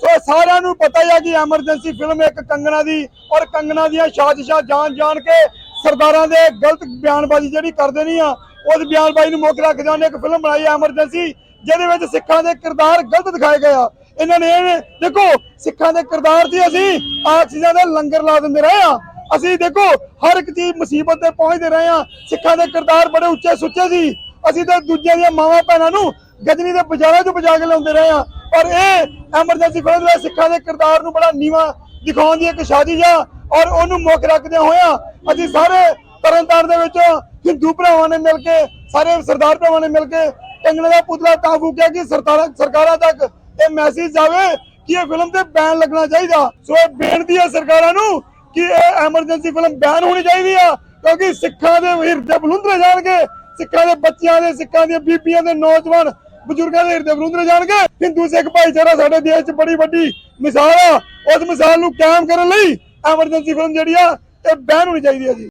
ਸੋ ਸਾਰਿਆਂ ਨੂੰ ਪਤਾ ਹੀ ਆ ਕਿ ਐਮਰਜੈਂਸੀ ਫਿਲਮ ਇੱਕ ਕੰਗਣਾ ਦੀ ਔਰ ਕੰਗਣਾ ਦੀਆਂ ਸਾਜ਼ਿਸ਼ਾਂ ਜਾਣ ਜਾਣ ਕੇ ਸਰਦਾਰਾਂ ਦੇ ਗਲਤ ਬਿਆਨਬਾਜ਼ੀ ਜਿਹੜੀ ਕਰਦੇ ਨਹੀਂ ਆ, ਉਸ ਬਿਆਨਬਾਜ਼ੀ ਨੂੰ ਮੁੱਖ ਰੱਖਦੇ ਉਹਨੇ ਇੱਕ ਫਿਲਮ ਬਣਾਈ ਐਮਰਜੈਂਸੀ ਜਿਹਦੇ ਵਿੱਚ ਸਿੱਖਾਂ ਦੇ ਕਿਰਦਾਰ ਗਲਤ ਦਿਖਾਏ ਗਏ ਆ। ਇਹਨਾਂ ਨੇ ਇਹ ਦੇਖੋ, ਸਿੱਖਾਂ ਦੇ ਕਿਰਦਾਰ ਸੀ ਅਸੀਂ ਆਕਸੀਜਨ ਦੇ ਲੰਗਰ ਲਾ ਦਿੰਦੇ ਰਹੇ ਆ। ਅਸੀਂ ਦੇਖੋ, ਹਰ ਇੱਕ ਚੀਜ਼ ਮੁਸੀਬਤ ਤੇ ਪਹੁੰਚਦੇ ਰਹੇ ਆ। ਸਿੱਖਾਂ ਦੇ ਕਿਰਦਾਰ ਬੜੇ ਉੱਚੇ ਸੁੱਚੇ ਸੀ। ਅਸੀਂ ਤਾਂ ਦੂਜਿਆਂ ਦੀਆਂ ਮਾਵਾਂ ਭੈਣਾਂ ਨੂੰ ਗਜਨੀ ਦੇ ਬਾਜ਼ਾਰਾਂ 'ਚ ਬਚਾ ਕੇ ਲਾਉਂਦੇ ਰਹੇ ਆ। ਪਰ ਇਹ ਐਮਰਜੈਂਸੀ ਫਿਲਮ ਦੇ ਸਿੱਖਾਂ ਦੇ ਕਿਰਦਾਰ ਨੂੰ ਬੜਾ ਨੀਵਾ ਦਿਖਾਉਣ ਦੀ ਇੱਕ ਸਾਜ਼ਿਸ਼ ਆ, ਔਰ ਉਹਨੂੰ ਮੁੱਖ ਰੱਖਦੇ ਹੋਇਆ ਅਸੀਂ ਸਾਰੇ ਤਰਨਤਾਰਨ ਦੇ ਵਿੱਚ ਹਿੰਦੂ ਭਰਾਵਾਂ ਨੇ ਮਿਲ ਕੇ, ਸਾਰੇ ਸਰਦਾਰ ਭਰਾਵਾਂ ਨੇ ਮਿਲ ਕੇ ਕੰਗਣੇ ਦਾ ਪੁਤਲਾ ਤਾਂ ਫੂਕਿਆ ਕਿ ਸਰਕਾਰਾਂ ਸਰਕਾਰਾਂ ਤੱਕ ਇਹ ਮੈਸੇਜ ਜਾਵੇ ਕਿ ਇਹ ਫਿਲਮ ਤੇ ਬੈਨ ਲੱਗਣਾ ਚਾਹੀਦਾ। ਸੋ ਇਹ ਬੇਨਤੀ ਹੈ ਸਰਕਾਰਾਂ ਨੂੰ ਕਿ ਇਹ ਐਮਰਜੈਂਸੀ ਫਿਲਮ ਬੈਨ ਹੋਣੀ ਚਾਹੀਦੀ ਆ, ਕਿਉਂਕਿ ਸਿੱਖਾਂ ਦੇ ਹਿਰਦੇ ਬਲੁੰਦਰੇ ਜਾਣਗੇ। ਸਿੱਖਾਂ ਦੇ ਬੱਚਿਆਂ ਦੇ, ਸਿੱਖਾਂ ਦੀਆਂ ਬੀਬੀਆਂ ਦੇ ਨੌਜਵਾਨ ਬਜ਼ੁਰਗਾਂ ਦੇ ਹਿਰਦੇ ਬਲੁੰਦਰੇ ਜਾਣਗੇ। ਹਿੰਦੂ ਸਿੱਖ ਭਾਈਚਾਰਾ ਸਾਡੇ ਦੇਸ਼ 'ਚ ਬੜੀ ਵੱਡੀ ਮਿਸਾਲ ਆ। ਉਸ ਮਿਸਾਲ ਨੂੰ ਕਾਇਮ ਕਰਨ ਲਈ ਐਮਰਜੈਂਸੀ ਫਿਲਮ ਜਿਹੜੀ ਆ, ਇਹ ਬੈਨ ਹੋਣੀ ਚਾਹੀਦੀ ਹੈ ਜੀ।